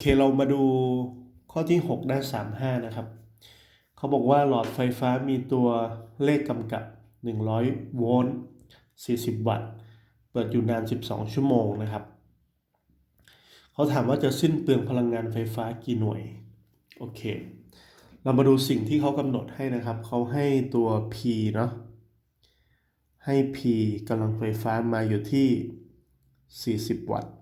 เคเรามาดูข้อที่ 6 หน้า 35 นะครับ เขาบอกว่าหลอดไฟฟ้ามีตัวเลขกำกับ 100 โวลต์ 40 วัตต์ เปิดอยู่นาน 12 ชั่วโมงนะครับ เขาถามว่าจะสิ้นเปลืองพลังงานไฟฟ้ากี่หน่วย โอเค เรามาดูสิ่งที่เขากำหนดให้นะครับ เขาให้ตัว P เนาะ ให้ P กำลังไฟฟ้ามาอยู่ที่ 40 วัตต์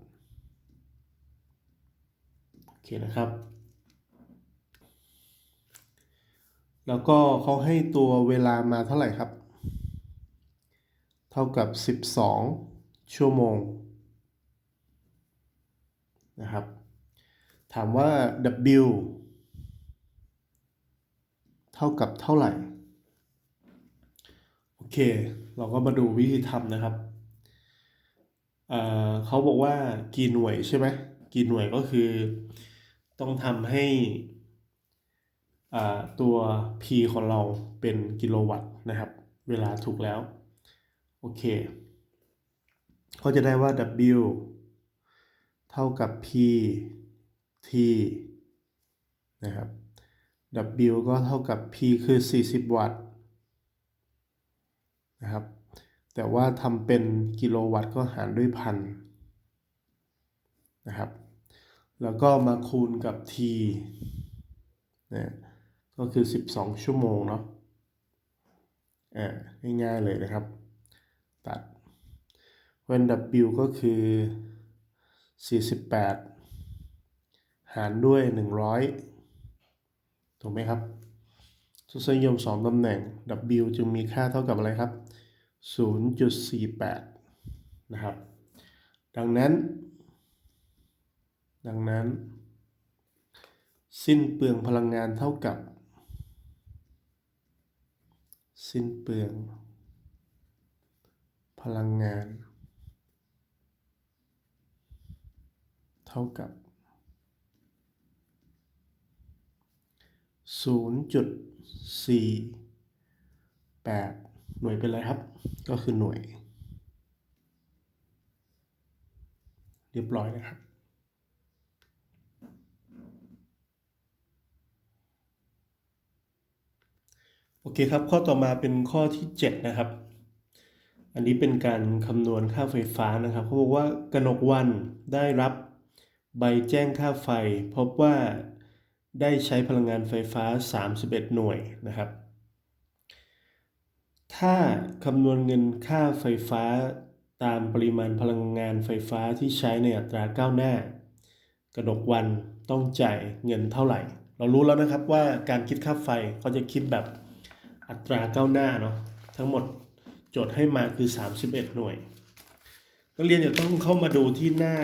เคนะครับ แล้วก็เขาให้ตัวเวลามาเท่าไหร่ครับ เท่ากับ 12 ชั่วโมงนะครับ ถามว่า W เท่ากับเท่าไหร่ โอเค เราก็มาดูวิธีทำนะครับเเขาบอกว่ากี่หน่วยใช่ไหมกี่หน่วยก็คือ ต้องทำให้ตัว P ของเราเป็นกิโลวัตต์นะครับ เวลาถูกแล้ว โอเคเขาจะได้ว่า W เท่ากับ P T นะครับ W ก็เท่ากับ P คือ 40 วัตต์นะครับ แต่ว่าทำเป็นกิโลวัตต์ก็หารด้วยพันนะครับ แล้วก็มาคูณกับ T นะก็คือ 12 ชั่วโมงเนาะอ่าง่ายๆเลยนะครับ ตัดเว้น W ก็คือ 48 หารด้วย 100 ถูกไหมครับทศนิยม 2ตำแหน่ง W จึงมีค่าเท่ากับอะไรครับ 0.48 นะครับ ดังนั้น ดังนั้น สิ้นเปลืองพลังงานเท่ากับ สิ้นเปลือง พลังงาน เท่ากับ 0.48 หน่วยเป็นไรครับ ก็คือหน่วย เรียบร้อยนะครับ โอเคครับ ข้อต่อมาเป็นข้อที่ 7 นะครับ อันนี้เป็นการคำนวณค่าไฟฟ้านะครับเขาบอกว่ากนกวันได้รับใบแจ้งค่าไฟ พบว่าได้ใช้พลังงานไฟฟ้า 31 หน่วยนะครับ ถ้าคำนวณเงินค่าไฟฟ้าตามปริมาณพลังงานไฟฟ้าที่ใช้ในอัตราก้าวหน้ากนกวันต้องจ่ายเงินเท่าไหร่ เรารู้แล้วนะครับว่าการคิดค่าไฟเขาจะคิดแบบ อัตราก้าวหน้าเนาะทั้งหมดโจทย์ให้มาคือ 31 หน่วยนักเรียนจะต้องเข้ามาดูที่หน้า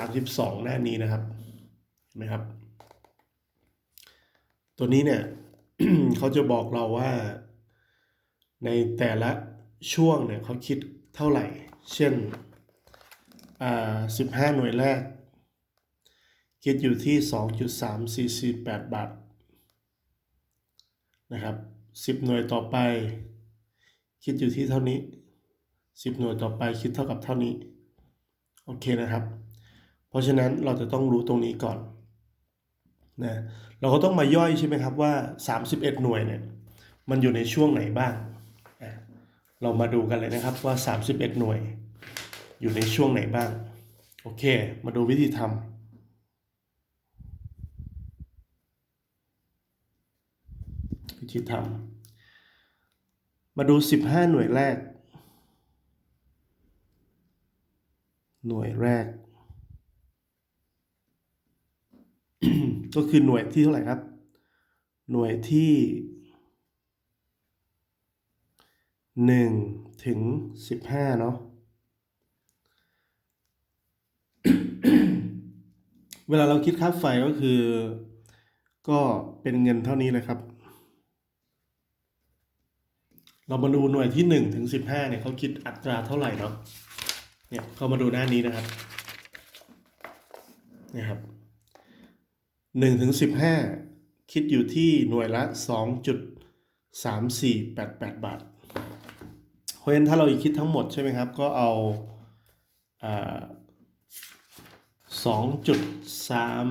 32 หน้านี้นะครับเห็นไหมครับ ตัวนี้เนี่ยเขาจะบอกเราว่า ในแต่ละช่วงเนี่ยเขาคิดเท่าไหร่ เช่นอ่า15 หน่วยแรก คิดอยู่ที่ 2.3448บาทนะครับ 10 หน่วยต่อไป คิดอยู่ที่เท่านี้ 10 หน่วยต่อไปคิดเท่ากับเท่านี้ โอเคนะครับ เพราะฉะนั้นเราจะต้องรู้ตรงนี้ก่อนนะเราก็ต้องมาย่อยใช่ไหมครับว่า 31 หน่วยเนี่ยมันอยู่ในช่วงไหนบ้าง เรามาดูกันเลยนะครับว่า 31 หน่วย อยู่ในช่วงไหนบ้าง โอเค มาดูวิธีทำ วิธีทำมาดู 15 หน่วยแรก หน่วยแรก ก็คือหน่วยที่เท่าไหร่ครับ หน่วยที่หนึ่งถึงสิบห้าเนาะ เวลาเราคิดค่าไฟก็คือ ก็เป็นเงินเท่านี้เลยครับ เรามาดูหน่วยที่หนึ่งถึงสิบห้าเนี่ยเขาคิดอัตราเท่าไหร่เนาะเนี่ยเข้ามาดูหน้านี้นะครับเนี่ยครับหนึ่งถึงสิบห้าคิดอยู่ที่หน่วยละสองจุดสามสี่แปดแปดบาท เพราะฉะนั้นถ้าเราคิดทั้งหมดใช่ไหมครับ ก็เอาสองจุดสาม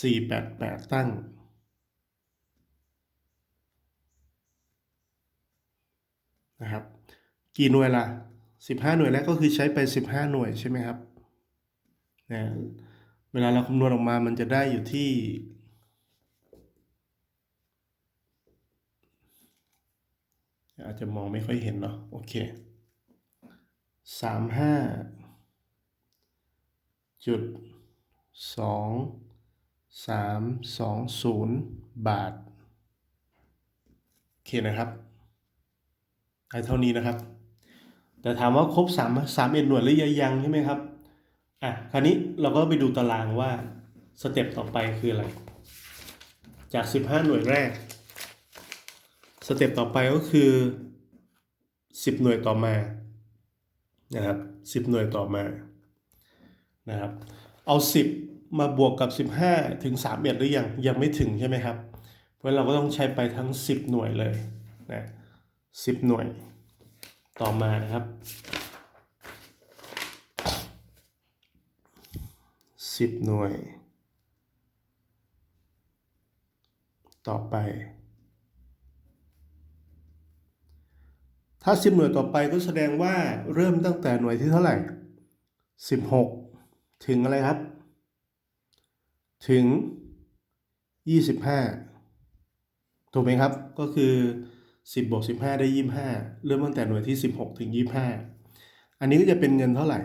สี่แปดแปดตั้ง นะครับ กี่หน่วยล่ะสิบห้าหน่วยแรกก็คือใช้ไปสิบห้าหน่วยใช่ไหมครับนะเวลาเราคำนวณออกมามันจะได้อยู่ที่อาจจะมองไม่ค่อยเห็นเนาะโอเคสามห้าจุดสองสามสองศูนย์บาท โอเคนะครับ เท่านี้นะครับ แต่ถามว่าครบสามสามเอ็ดหน่วยหรือยังใช่ไหมครับอะคราวนี้เราก็ไปดูตารางว่าสเต็ปต่อไปคืออะไร จากสิบห้าหน่วยแรก สเต็ปต่อไปก็คือสิบหน่วยต่อมานะครับสิบหน่วยต่อมานะครับเอาสิบมาบวกกับสิบห้าถึงสามเอ็ดหรือยังยังไม่ถึงใช่ไหมครับ เพราะเราก็ต้องใช้ไปทั้งสิบหน่วยเลยนะ สิบหน่วย ต่อมานะครับสิบหน่วย ต่อไป ถ้าสิบหน่วยต่อไปก็แสดงว่าเริ่มตั้งแต่หน่วยที่เท่าไหร่สิบหกถึงอะไรครับ ถึงยี่สิบห้าถูกไหมครับ ก็คือ สิบบวกสิบห้าได้ยี่ห้าเริ่มตั้งแต่หน่วยที่สิบหกถึงยี่ห้าอันนี้ก็จะเป็นเงินเท่าไหร่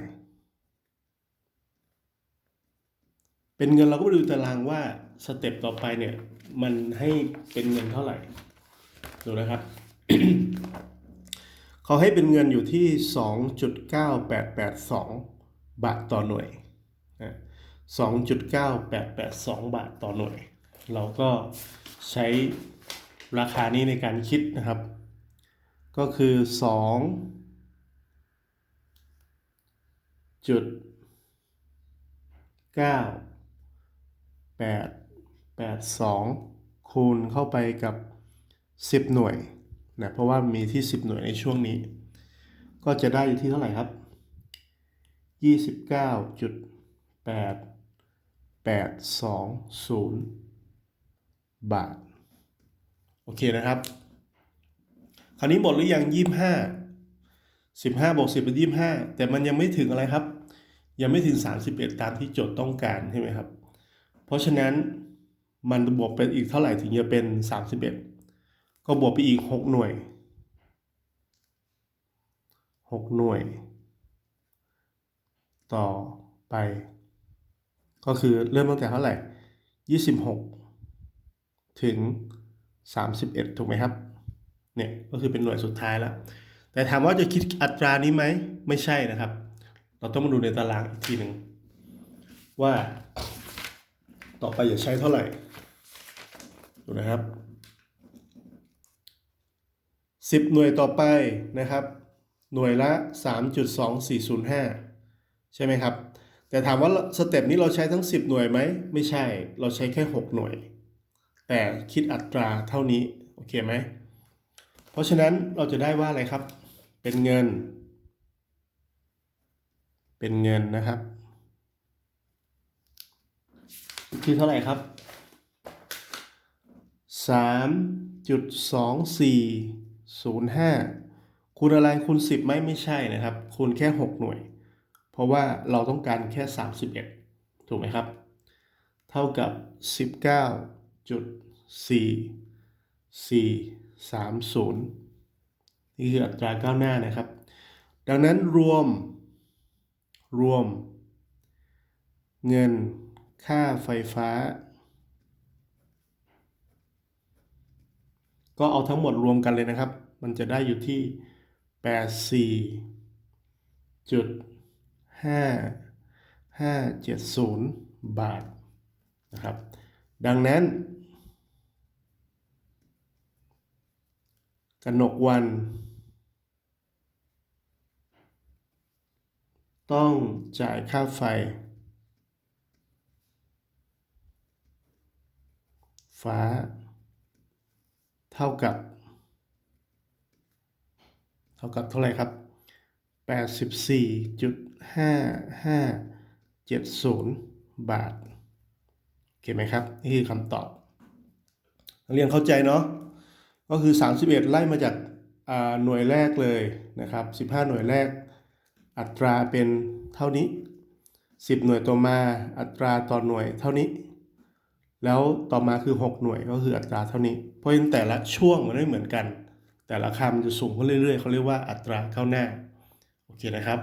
เป็นเงินเราก็มาดูตารางว่าสเต็ปต่อไปเนี่ย มันให้เป็นเงินเท่าไหร่ ดูนะครับ เขาให้เป็นเงินอยู่ที่ 2.9882 บาทต่อหน่วยนะ2.9882 บาทต่อหน่วย เราก็ใช้ ราคานี้ในการคิดนะครับ ก็คือ2จุด9 8 8 2 คูณเข้าไปกับ 10 หน่วยนะเพราะว่ามีที่ 10 หน่วยในช่วงนี้ ก็จะได้อยู่ที่เท่าไหร่ครับ 29.8820 บาท โอเคนะครับ คราวนี้หมดหรือยัง25 15บห้าบวก10เป็น25แต่มันยังไม่ถึงอะไรครับ ยังไม่ถึง31ตามที่โจทย์ต้องการใช่ไหมครับ เพราะฉะนั้นมันบวกเป็นอีกเท่าไหร่ถึงจะเป็น31ก็บวกไปอีก6หน่วย6หน่วย ต่อไป ก็คือเริ่มตั้งแต่เท่าไหร่26ถึง 31 ถูกไหมครับ เนี่ยก็คือเป็นหน่วยสุดท้ายแล้ว แต่ถามว่าจะคิดอัตรานี้ไหม ไม่ใช่นะครับ เราต้องมาดูในตารางอีกทีหนึ่ง ว่า ต่อไปจะใช้เท่าไหร่ ดูนะครับ 10 หน่วยต่อไปนะครับ หน่วยละ 3.2405 ใช่ไหมครับ แต่ถามว่าสเต็ปนี้เราใช้ทั้ง 10 หน่วยไหม ไม่ใช่ เราใช้แค่ 6 หน่วย แต่คิดอัตราเท่านี้ โอเคไหม เพราะฉะนั้นเราจะได้ว่าอะไรครับ เป็นเงิน เป็นเงินนะครับที่เท่าไหร่ครับสามจุดสองสี่ศูนย์ห้าคูณอะไรคูณสิบไหมไม่ใช่นะครับ คูณแค่หกหน่วย เพราะว่าเราต้องการแค่สามสิบเอ็ดถูกไหมครับ เท่ากับสิ บเก้าจุดสี่สี่สามศูนย์นี่คืออัตราก้าวหน้านะครับ ดังนั้นรวม รวม เงินค่าไฟฟ้า ก็เอาทั้งหมดรวมกันเลยนะครับ มันจะได้อยู่ที่ 84จุด5 570 บาทนะครับ ดังนั้น กนกวัน ต้องจ่ายค่าไฟ ฟ้า เท่ากับ เท่ากับเท่าไหร่ครับ 84.5570 บาท โอเคไหมครับ นี่คือคำตอบเรียนเข้าใจเนาะ ก็คือ 31 ไล่มาจากาหน่วยแรกเลยนะครับ 15 หน่วยแรก อัตราเป็นเท่านี้ 10 หน่วยต่อมา อัตราต่อหน่วยเท่านี้ แล้วต่อมาคือ 6 หน่วยก็คืออัตราเท่านี้ เพราะฉะนั้นแต่ละช่วงมันไม่เหมือนกัน แต่ละคำจะสูงขึ้นเรื่อยๆเขาเรียกว่าอัตราก้าหน้า โอเคนะครับ